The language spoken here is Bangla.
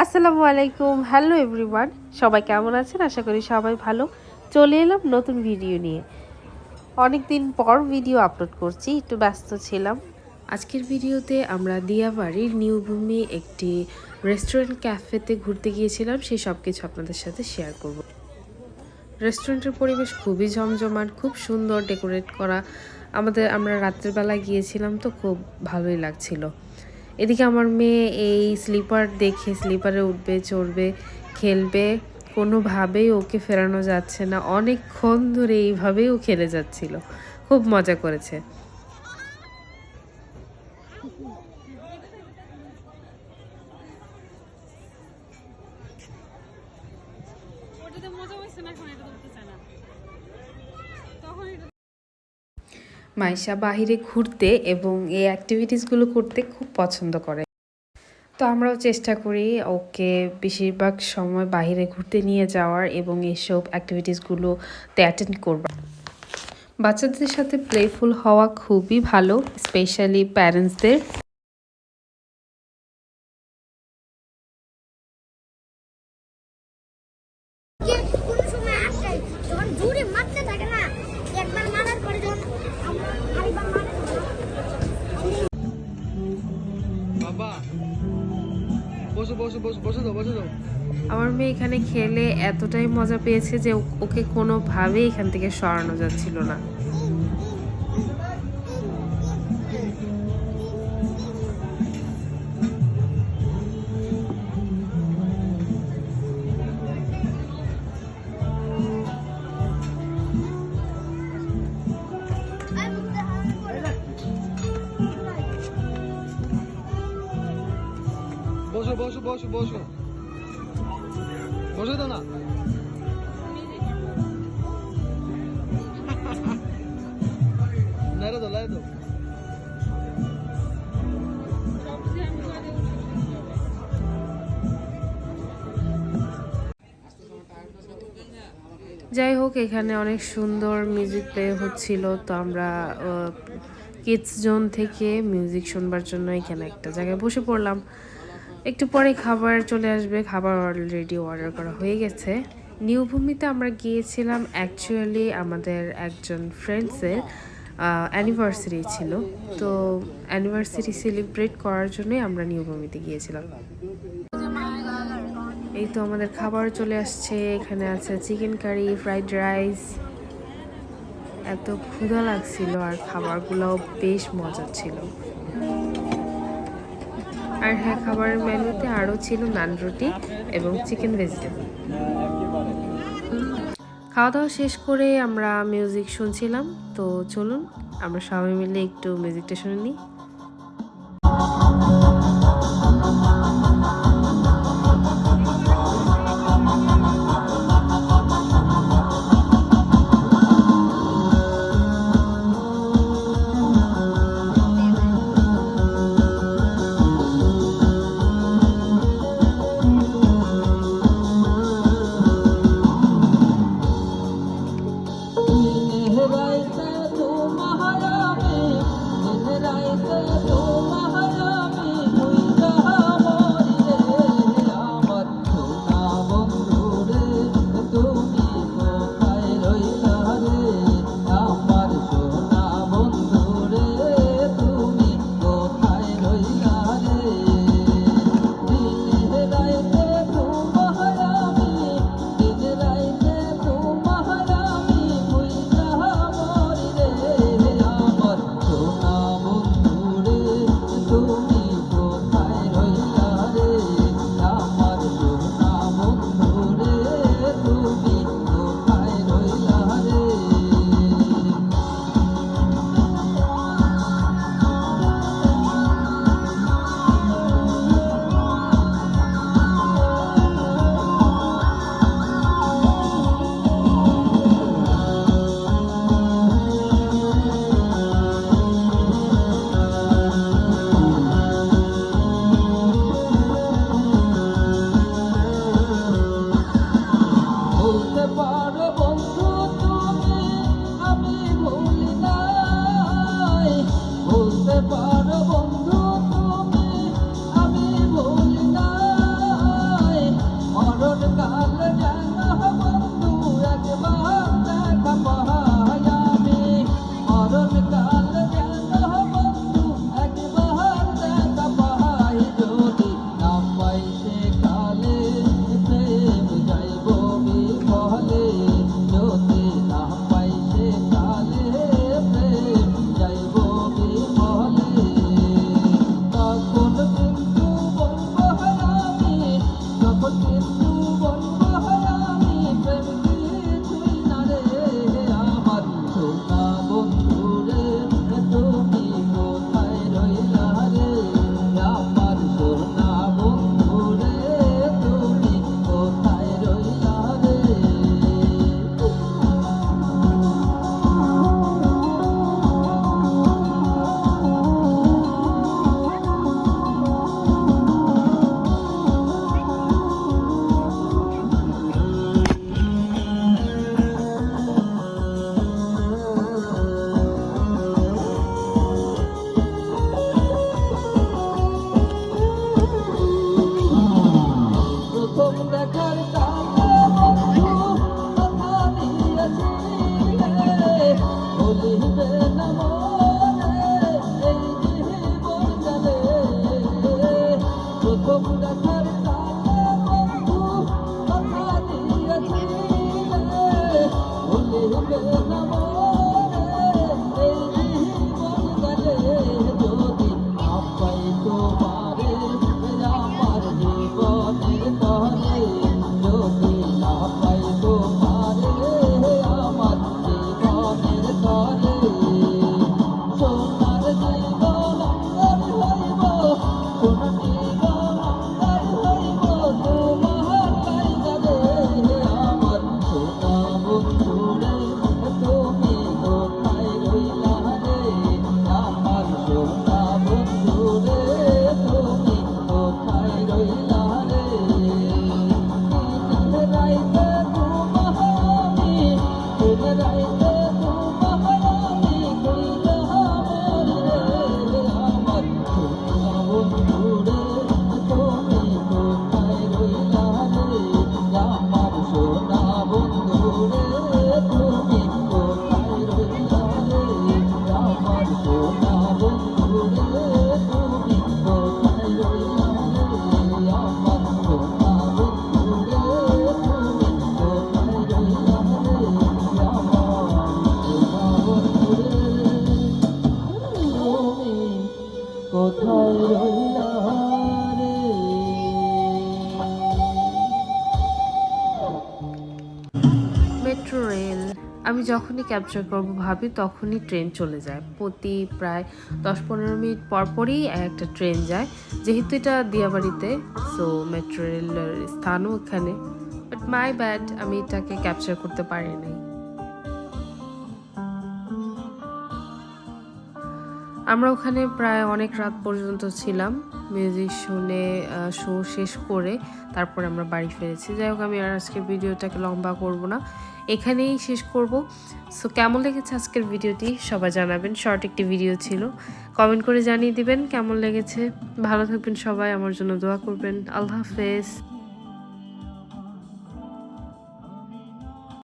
আসসালামু আলাইকুম, হ্যালো এভরিওয়ান। সবাই কেমন আছেন? আশা করি সবাই ভালো। চলে এলাম নতুন ভিডিও নিয়ে। অনেক দিন পর ভিডিও আপলোড করছি, একটু ব্যস্ত ছিলাম। আজকের ভিডিওতে আমরা দিয়াবাড়ির নিউ ভূমি একটি রেস্টুরেন্ট, ক্যাফেতে ঘুরতে গিয়েছিলাম। সেই সব কিছু আপনাদের সাথে শেয়ার করব। রেস্টুরেন্টের পরিবেশ খুবই জমজমাট, খুব সুন্দর ডেকোরেট করা। আমাদের, আমরা রাত্রের বেলা গিয়েছিলাম তো খুব ভালোই লাগছিল। এদিকে আমার মেয়ে এই স্লিপার দেখে, স্লিপারে উঠবে, চড়বে, খেলবে, কোনোভাবেই ওকে ফেরানো যাচ্ছে না। অনেকক্ষণ ধরে এইভাবেই ও খেলে যাচ্ছিল। খুব মজা করেছে ওটাতে মজা হয়েছে না এখন এটা ধরতে চায় না তখন এটা মাইশা বাহিরে ঘুরতে এবং এই অ্যাক্টিভিটিসগুলো করতে খুব পছন্দ করে। তো আমরাও চেষ্টা করি ওকে বেশিরভাগ সময় বাহিরে ঘুরতে নিয়ে যাওয়ার এবং এইসব অ্যাক্টিভিটিসগুলোতে অ্যাটেন্ড করবার। বাচ্চাদের সাথে প্লেফুল হওয়া খুবই ভালো স্পেশালি প্যারেন্টসদের আমার মেয়ে এখানে খেলে এতটাই মজা পেয়েছে যে ওকে কোনোভাবেই এখান থেকে সরানো যাচ্ছিল না। বসো বসো বসো বসো। বসে দাও না। যাই হোক, এখানে অনেক সুন্দর মিউজিক প্লে হচ্ছিল, তো আমরা কিডস জোন থেকে মিউজিক শুনবার জন্য এখানে একটা জায়গায় বসে পড়লাম। একটু পরে খাবার চলে আসবে, খাবার অলরেডি অর্ডার করা হয়ে গেছে। নিউ ভূমিতে আমরা গিয়েছিলাম অ্যাকচুয়ালি আমাদের একজন ফ্রেন্ডসের অ্যানিভার্সারি ছিল। তো অ্যানিভার্সারি সেলিব্রেট করার জন্যই আমরা নিউ ভূমিতে গিয়েছিলাম। এই তো আমাদের খাবার চলে আসছে, এখানে আছে চিকেন কারি ফ্রাইড রাইস এত ক্ষুধা লাগছিল আর খাবারগুলোও বেশ মজার ছিল। আর হ্যাঁ খাবারের মেনুতে আরও ছিল নান রুটি এবং চিকেন ভেজিটেবল। খাওয়া দাওয়া শেষ করে আমরা মিউজিক শুনছিলাম, তো চলুন, আমরা সবাই মিলে একটু মিউজিকটা শুনে নিই। дома love is Oh. আমি যখনই ক্যাপচার করব ভাবি তখনই ট্রেন চলে যায়। প্রতি প্রায় দশ পনেরো মিনিট পর পরই একটা ট্রেন যায়। যেহেতু এটা দিয়াবাড়িতে সো মেট্রো রেলের স্থানও এখানে বাট মাই ব্যাড আমি এটাকে ক্যাপচার করতে পারি নাই। আমরা ওখানে প্রায় অনেক রাত পর্যন্ত ছিলাম। মিউজিক শুনে শো শেষ করে তারপরে আমরা বাড়ি ফিরেছি। যাই হোক, আমি আর আজকের ভিডিওটাকে লম্বা করব না। এখানেই শেষ করব। সো কেমন লেগেছে আজকের ভিডিওটি? সবাই জানাবেন। শর্ট একটি ভিডিও ছিল। কমেন্ট করে জানিয়ে দিবেন কেমন লেগেছে। ভালো থাকবেন সবাই। আমার জন্য দোয়া করবেন। আল্লাহ হাফেজ।